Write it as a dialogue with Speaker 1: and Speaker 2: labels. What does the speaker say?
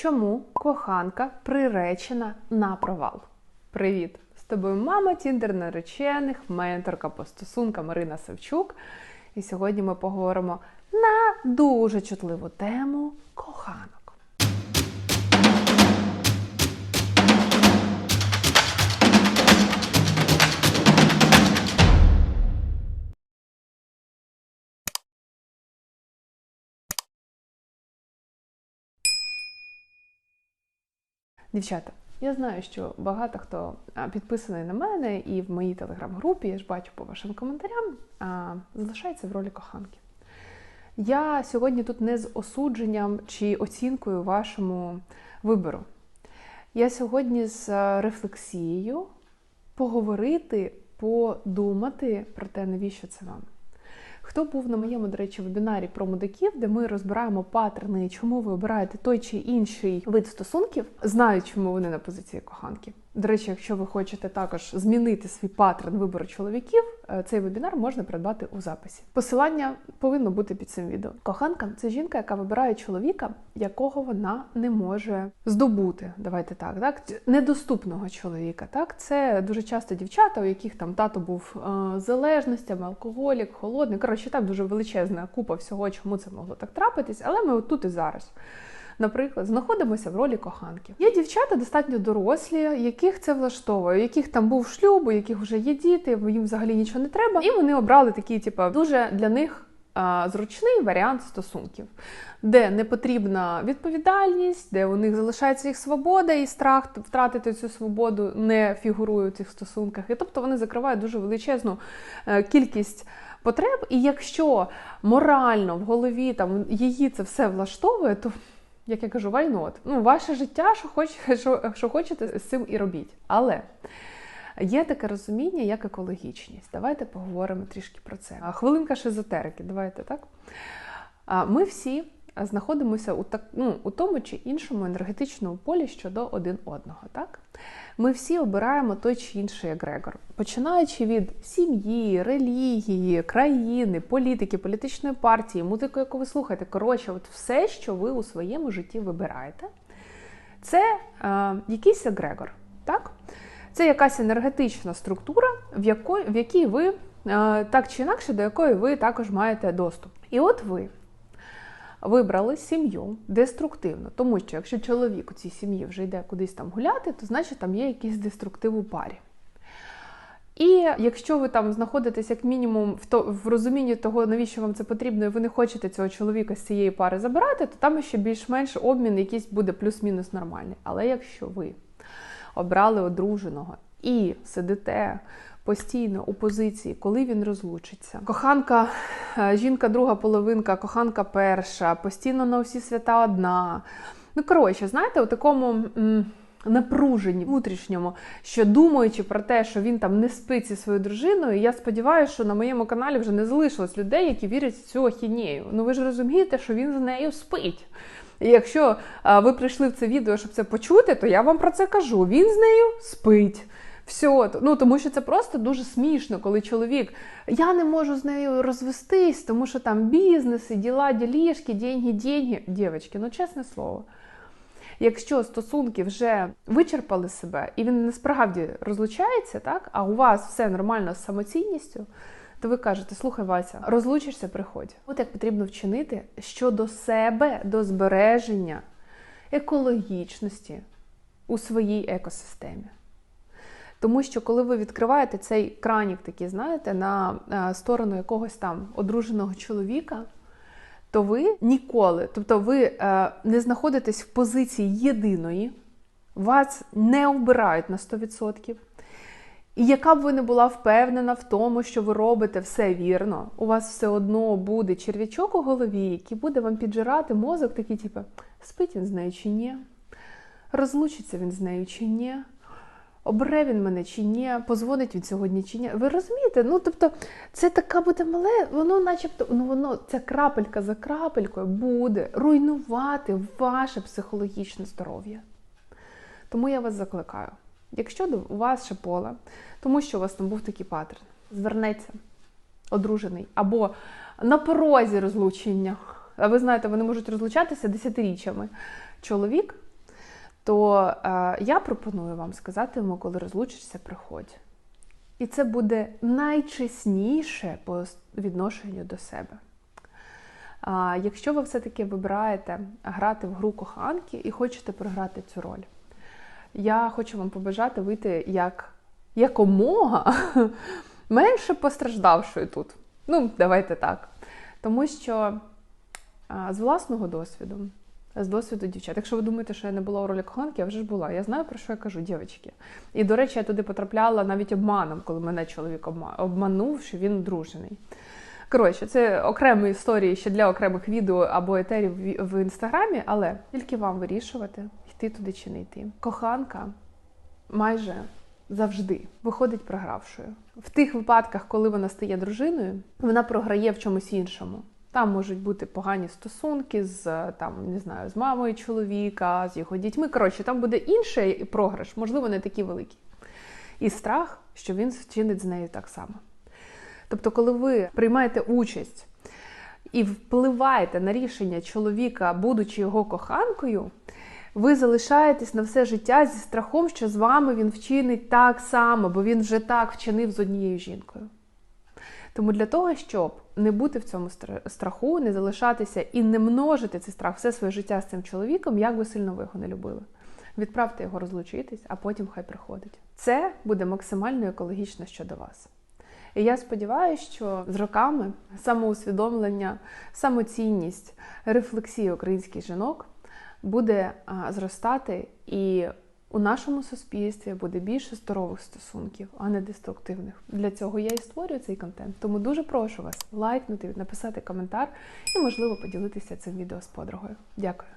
Speaker 1: Чому коханка приречена на провал? Привіт! З тобою мама Тіндер наречених, менторка по стосункам Марина Савчук. І сьогодні ми поговоримо на дуже чутливу тему коханок. Дівчата, я знаю, що багато хто підписаний на мене і в моїй телеграм-групі, я ж бачу по вашим коментарям, залишається в ролі коханки. Я сьогодні тут не з осудженням чи оцінкою вашому вибору. Я сьогодні з рефлексією поговорити, подумати про те, навіщо це вам. Хто був на моєму, до речі, вебінарі про мудаків, де ми розбираємо паттерни, чому ви обираєте той чи інший вид стосунків, знають, чому вони на позиції коханки. До речі, якщо ви хочете також змінити свій паттерн вибору чоловіків, е, цей вебінар можна придбати у записі. Посилання повинно бути під цим відео. Коханка це жінка, яка вибирає чоловіка, якого вона не може здобути. Давайте так, так недоступного чоловіка. Так, це дуже часто дівчата, у яких там тато був е, залежностями, алкоголік, холодний. Коротше, там дуже величезна купа всього, чому це могло так трапитись, але ми отут і зараз. Наприклад, знаходимося в ролі коханки. Є дівчата достатньо дорослі, яких це влаштовує, яких там був шлюб, у яких вже є діти, їм взагалі нічого не треба. І вони обрали такий, типу, дуже для них зручний варіант стосунків, де не потрібна відповідальність, де у них залишається їх свобода, і страх втратити цю свободу не фігурує у цих стосунках. І тобто вони закривають дуже величезну е, кількість. Потреб, і якщо морально в голові там її це все влаштовує, то як я кажу, вайнот. Ну, ваше життя, що хочете, що, що хочете, з цим і робіть. Але є таке розуміння, як екологічність. Давайте поговоримо трішки про це. Хвилинка шизотерики, давайте так. Ми всі знаходимося у так, ну, у тому чи іншому енергетичному полі щодо один одного. Так? Ми всі обираємо той чи інший егрегор, починаючи від сім'ї, релігії, країни, політики, політичної партії, музику, яку ви слухаєте. Коротше, от все, що ви у своєму житті вибираєте, це е, якийсь егрегор. Так? Це якась енергетична структура, в якої, в якій ви е, так чи інакше, до якої ви також маєте доступ. І от ви вибрали сім'ю деструктивно, тому що якщо чоловік у цій сім'ї вже йде кудись там гуляти, то значить там є якийсь деструктив у парі. І якщо ви там знаходитесь як мінімум в то в розумінні того, навіщо вам це потрібно, і ви не хочете цього чоловіка з цієї пари забирати, то там ще більш-менш обмін якийсь буде плюс-мінус нормальний. Але якщо ви обрали одруженого і сидите постійно у позиції, коли він розлучиться. Коханка, е, жінка, друга половинка, коханка перша, постійно на усі свята одна. Ну, коротше, знаєте, у такому. М Напруженні внутрішньому, що думаючи про те, що він там не спить зі своєю дружиною, я сподіваюся, що на моєму каналі вже не залишилось людей, які вірять в цю ахінею. Ну ви ж розумієте, що він з нею спить. І якщо а, ви прийшли в це відео, щоб це почути, то я вам про це кажу. Він з нею спить. Все, ну тому що це просто дуже смішно, коли чоловік я не можу з нею розвестись, тому що там бізнеси, діла, ділішки, деньги, деньги. Дівчатки, ну чесне слово. Якщо стосунки вже вичерпали себе і він насправді розлучається, так, а у вас все нормально з самоцінністю, то ви кажете, слухай, Вася, розлучишся, приходь. От як потрібно вчинити щодо себе, до збереження екологічності у своїй екосистемі. Тому що, коли ви відкриваєте цей кранік, такий, знаєте, на е, сторону якогось там одруженого чоловіка, то ви ніколи, тобто ви е, не знаходитесь в позиції єдиної, вас не обирають на 100%. І яка б ви не була впевнена в тому, що ви робите все вірно, у вас все одно буде черв'ячок у голові, який буде вам піджирати мозок, такий, типу, спить він з нею чи ні? Розлучиться він з нею чи ні? Обере він мене чи ні, позвонить він сьогодні чи ні. Ви розумієте? Ну, тобто, це така буде мале, воно начебто, ну воно, ця крапелька за крапелькою буде руйнувати ваше психологічне здоров'я. Тому я вас закликаю. Якщо у вас ще поле, тому що у вас там був такий паттерн, звернеться одружений або на порозі розлучення. А ви знаєте, вони можуть розлучатися десятиріччями. Чоловік то е, я пропоную вам сказати йому, коли розлучишся, приходь. І це буде найчесніше по відношенню до себе. А якщо ви все-таки вибираєте грати в гру коханки і хочете програти цю роль, я хочу вам побажати вийти як якомога менше постраждавшою тут. Ну, давайте так. Тому що а, з власного досвіду, з досвіду дівчат, якщо ви думаєте, що я не була у ролі коханки, я вже ж була. Я знаю, про що я кажу, дівчатки. І, до речі, я туди потрапляла навіть обманом, коли мене чоловік обманув, що він дружений. Коротше, це окремі історії ще для окремих відео або етерів в інстаграмі, але тільки вам вирішувати, йти туди чи не йти. Коханка майже завжди виходить програвшою. В тих випадках, коли вона стає дружиною, вона програє в чомусь іншому. Там можуть бути погані стосунки з там, не знаю, з мамою чоловіка, з його дітьми. Коротше, там буде інший програш, можливо, не такий великий. І страх, що він вчинить з нею так само. Тобто, коли ви приймаєте участь і впливаєте на рішення чоловіка, будучи його коханкою, ви залишаєтесь на все життя зі страхом, що з вами він вчинить так само, бо він вже так вчинив з однією жінкою. Тому для того, щоб не бути в цьому страху, не залишатися і не множити цей страх все своє життя з цим чоловіком, як би сильно ви його не любили. Відправте його розлучитись, а потім хай приходить. Це буде максимально екологічно щодо вас. І я сподіваюся, що з роками самоусвідомлення, самоцінність, рефлексія українських жінок буде зростати, і у нашому суспільстві буде більше здорових стосунків, а не деструктивних. Для цього я і створюю цей контент. Тому дуже прошу вас лайкнути, написати коментар і, можливо, поділитися цим відео з подругою. Дякую.